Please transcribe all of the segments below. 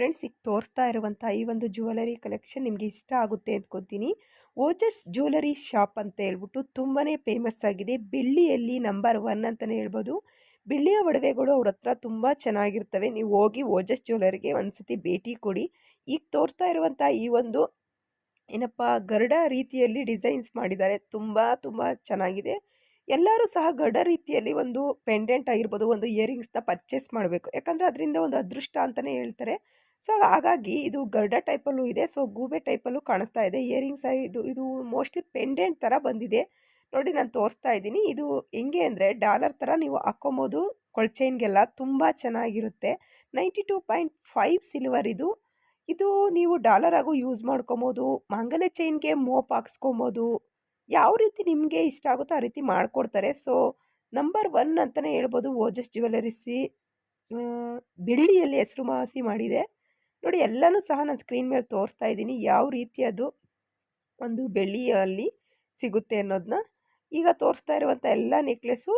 Friends, ಈಗ ತೋರಿಸ್ತಾ ಇರುವಂಥ ಈ ಒಂದು ಜ್ಯುವೆಲರಿ ಕಲೆಕ್ಷನ್ ನಿಮಗೆ ಇಷ್ಟ ಆಗುತ್ತೆ ಅಂದ್ಕೊತೀನಿ. ಓಜಸ್ ಜ್ಯುವೆಲರಿ ಶಾಪ್ ಅಂತ ಹೇಳ್ಬಿಟ್ಟು ತುಂಬಾ ಫೇಮಸ್ ಆಗಿದೆ. ಬೆಳ್ಳಿಯಲ್ಲಿ ನಂಬರ್ ಒನ್ ಅಂತಲೇ ಹೇಳ್ಬೋದು. ಬೆಳ್ಳಿಯ ಒಡವೆಗಳು ಅವ್ರ ಹತ್ರ ತುಂಬ ಚೆನ್ನಾಗಿರ್ತವೆ. ನೀವು ಹೋಗಿ ಓಜಸ್ ಜ್ಯುವೆಲರಿಗೆ ಒಂದ್ಸತಿ ಭೇಟಿ ಕೊಡಿ. ಈಗ ತೋರಿಸ್ತಾ ಇರುವಂಥ ಈ ಒಂದು ಏನಪ್ಪ, ಗರುಡ ರೀತಿಯಲ್ಲಿ ಡಿಸೈನ್ಸ್ ಮಾಡಿದ್ದಾರೆ. ತುಂಬ ತುಂಬ ಚೆನ್ನಾಗಿದೆ. ಎಲ್ಲರೂ ಸಹ ಗಡ ರೀತಿಯಲ್ಲಿ ಒಂದು ಪೆಂಡೆಂಟ್ ಆಗಿರ್ಬೋದು, ಒಂದು ಇಯರಿಂಗ್ಸ್ನ ಪರ್ಚೇಸ್ ಮಾಡಬೇಕು. ಯಾಕಂದರೆ ಅದರಿಂದ ಒಂದು ಅದೃಷ್ಟ ಅಂತಲೇ ಹೇಳ್ತಾರೆ. ಸೊ, ಹಾಗಾಗಿ ಇದು ಗರ್ಡ ಟೈಪಲ್ಲೂ ಇದೆ. ಸೊ, ಗೂಬೆ ಟೈಪಲ್ಲೂ ಕಾಣಿಸ್ತಾ ಇದೆ. ಇಯರಿಂಗ್ಸ್ ಇದು ಇದು ಮೋಸ್ಟ್ಲಿ ಪೆಂಡೆಂಟ್ ಥರ ಬಂದಿದೆ. ನೋಡಿ, ನಾನು ತೋರಿಸ್ತಾ ಇದ್ದೀನಿ. ಇದು ಹೆಂಗೆ ಅಂದರೆ ಡಾಲರ್ ಥರ ನೀವು ಹಾಕ್ಕೊಬೋದು. ಕೊಳ್ಚೈನ್ಗೆಲ್ಲ ತುಂಬ ಚೆನ್ನಾಗಿರುತ್ತೆ. Ninety two point five silver ಇದು. ಇದು ನೀವು ಡಾಲರ್ ಆಗು ಯೂಸ್ ಮಾಡ್ಕೊಬೋದು. ಮಂಗಲ ಚೈನ್ಗೆ ಮೋಪ್ ಹಾಕ್ಸ್ಕೊಬೋದು. ಯಾವ ರೀತಿ ನಿಮಗೆ ಇಷ್ಟ ಆಗುತ್ತೋ ಆ ರೀತಿ ಮಾಡಿಕೊಡ್ತಾರೆ. ಸೊ, ನಂಬರ್ ಒನ್ ಅಂತಲೇ ಹೇಳ್ಬೋದು. ಓಜಸ್ ಜ್ಯುವೆಲರಿಸಿ ಬೆಳ್ಳಿಯಲ್ಲಿ ಹೆಸರು ಮಾಸಿ ಮಾಡಿದೆ. ನೋಡಿ ಎಲ್ಲನೂ ಸಹ ನಾನು ಸ್ಕ್ರೀನ್ ಮೇಲೆ ತೋರಿಸ್ತಾ ಇದ್ದೀನಿ. ಯಾವ ರೀತಿ ಅದು ಒಂದು ಬೆಳ್ಳಿಯಲ್ಲಿ ಸಿಗುತ್ತೆ ಅನ್ನೋದನ್ನ ಈಗ ತೋರಿಸ್ತಾ ಇರುವಂಥ ಎಲ್ಲ ನೆಕ್ಲೆಸ್ಸು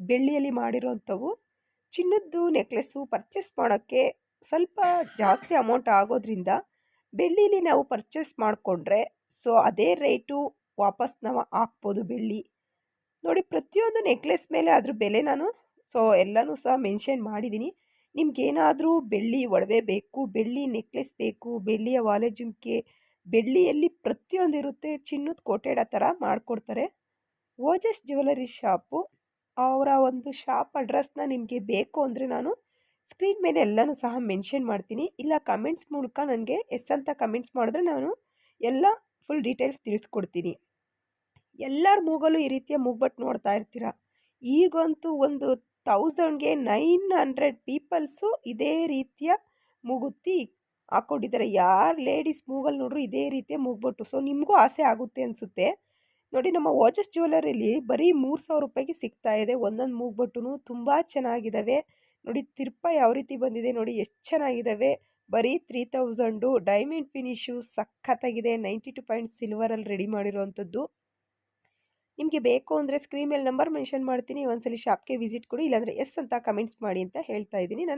ಬೆಳ್ಳಿಯಲ್ಲಿ ಮಾಡಿರೋವಂಥವು. ಚಿನ್ನದ್ದು ನೆಕ್ಲೆಸ್ಸು ಪರ್ಚೇಸ್ ಮಾಡೋಕ್ಕೆ ಸ್ವಲ್ಪ ಜಾಸ್ತಿ ಅಮೌಂಟ್ ಆಗೋದ್ರಿಂದ ಬೆಳ್ಳಿಲಿ ನಾವು ಪರ್ಚೇಸ್ ಮಾಡಿಕೊಂಡ್ರೆ ಸೊ ಅದೇ ರೇಟು ವಾಪಸ್ ನಾವು ಹಾಕ್ಬೋದು ಬೆಳ್ಳಿ. ನೋಡಿ ಪ್ರತಿಯೊಂದು ನೆಕ್ಲೆಸ್ ಮೇಲೆ ಅದ್ರ ಬೆಲೆ ನಾನು ಸೊ ಎಲ್ಲನೂ ಸಹ ಮೆನ್ಷನ್ ಮಾಡಿದ್ದೀನಿ. ನಿಮ್ಗೇನಾದರೂ ಬೆಳ್ಳಿ ಒಡವೆ ಬೇಕು, ಬೆಳ್ಳಿ ನೆಕ್ಲೆಸ್ ಬೇಕು, ಬೆಳ್ಳಿಯ ವಾಲೆ ಜುಮ್ಕೆ, ಬೆಳ್ಳಿಯಲ್ಲಿ ಪ್ರತಿಯೊಂದು ಇರುತ್ತೆ ಚಿನ್ನದ ಕೋಟೆಡ ಥರ ಮಾಡಿಕೊಡ್ತಾರೆ. ಓಜಸ್ ಜ್ಯುವೆಲರಿ ಶಾಪು, ಅವರ ಒಂದು ಶಾಪ್ ಅಡ್ರೆಸ್ನ ನಿಮಗೆ ಬೇಕು ಅಂದರೆ ನಾನು ಸ್ಕ್ರೀನ್ ಮೇಲೆ ಎಲ್ಲನೂ ಸಹ ಮೆನ್ಷನ್ ಮಾಡ್ತೀನಿ. ಇಲ್ಲ ಕಮೆಂಟ್ಸ್ ಮೂಲಕ ನನಗೆ ಎಸ್ ಅಂತ ಕಮೆಂಟ್ಸ್ ಮಾಡಿದ್ರೆ ನಾನು ಎಲ್ಲ ಫುಲ್ ಡೀಟೇಲ್ಸ್ ತಿಳಿಸ್ಕೊಡ್ತೀನಿ. ಎಲ್ಲರ ಮೂಗಲ್ಲೂ ಈ ರೀತಿಯ ಮೂಗ್ಬಟ್ಟು ನೋಡ್ತಾ ಇರ್ತೀರ. ಈಗಂತೂ ಒಂದು ತೌಸಂಡ್ಗೆ ನೈನ್ ಹಂಡ್ರೆಡ್ ಪೀಪಲ್ಸು ಇದೇ ರೀತಿಯ ಮೂಗುತ್ತಿ ಹಾಕ್ಕೊಂಡಿದ್ದಾರೆ. ಯಾರು ಲೇಡೀಸ್ ಮೂಗಲ್ಲಿ ನೋಡ್ರು ಇದೇ ರೀತಿಯ ಮುಗ್ಬಿಟ್ಟು ಸೊ ನಿಮಗೂ ಆಸೆ ಆಗುತ್ತೆ ಅನಿಸುತ್ತೆ. ನೋಡಿ, ನಮ್ಮ ವಾಚಸ್ ಜ್ಯುವೆಲರಿಲಿ ಬರೀ ಮೂರು ಸಾವಿರ ರೂಪಾಯಿಗೆ ಸಿಗ್ತಾ ಇದೆ. ಒಂದೊಂದು ಮೂಗ್ಬಿಟ್ಟು ತುಂಬ ಚೆನ್ನಾಗಿದ್ದಾವೆ ನೋಡಿ, ತಿರ್ಪ ಯಾವ ರೀತಿ ಬಂದಿದೆ ನೋಡಿ, ಎಷ್ಟು ಚೆನ್ನಾಗಿದ್ದಾವೆ ಬರೀ ತ್ರೀ ತೌಸಂಡು ಡೈಮಂಡ್ ಫಿನಿಶು ಸಖತ್ತಾಗಿದೆ. ನೈಂಟಿ ಟು ಪಾಯಿಂಟ್ ಸಿಲ್ವರಲ್ಲಿ ರೆಡಿ ಮಾಡಿರುವಂಥದ್ದು. ನಿಮಗೆ ಬೇಕು ಅಂದರೆ ಸ್ಕ್ರೀನ್ ಮೇಲೆ ನಂಬರ್ ಮೆನ್ಷನ್ ಮಾಡ್ತೀನಿ, ಒಂದ್ಸಲಿ ಶಾಪ್ಗೆ ವಿಸಿಟ್ ಕೊಡಿ, ಇಲ್ಲಾಂದರೆ ಎಸ್ ಅಂತ ಕಮೆಂಟ್ಸ್ ಮಾಡಿ ಅಂತ ಹೇಳ್ತಾ ಇದ್ದೀನಿ. ನನ್ನ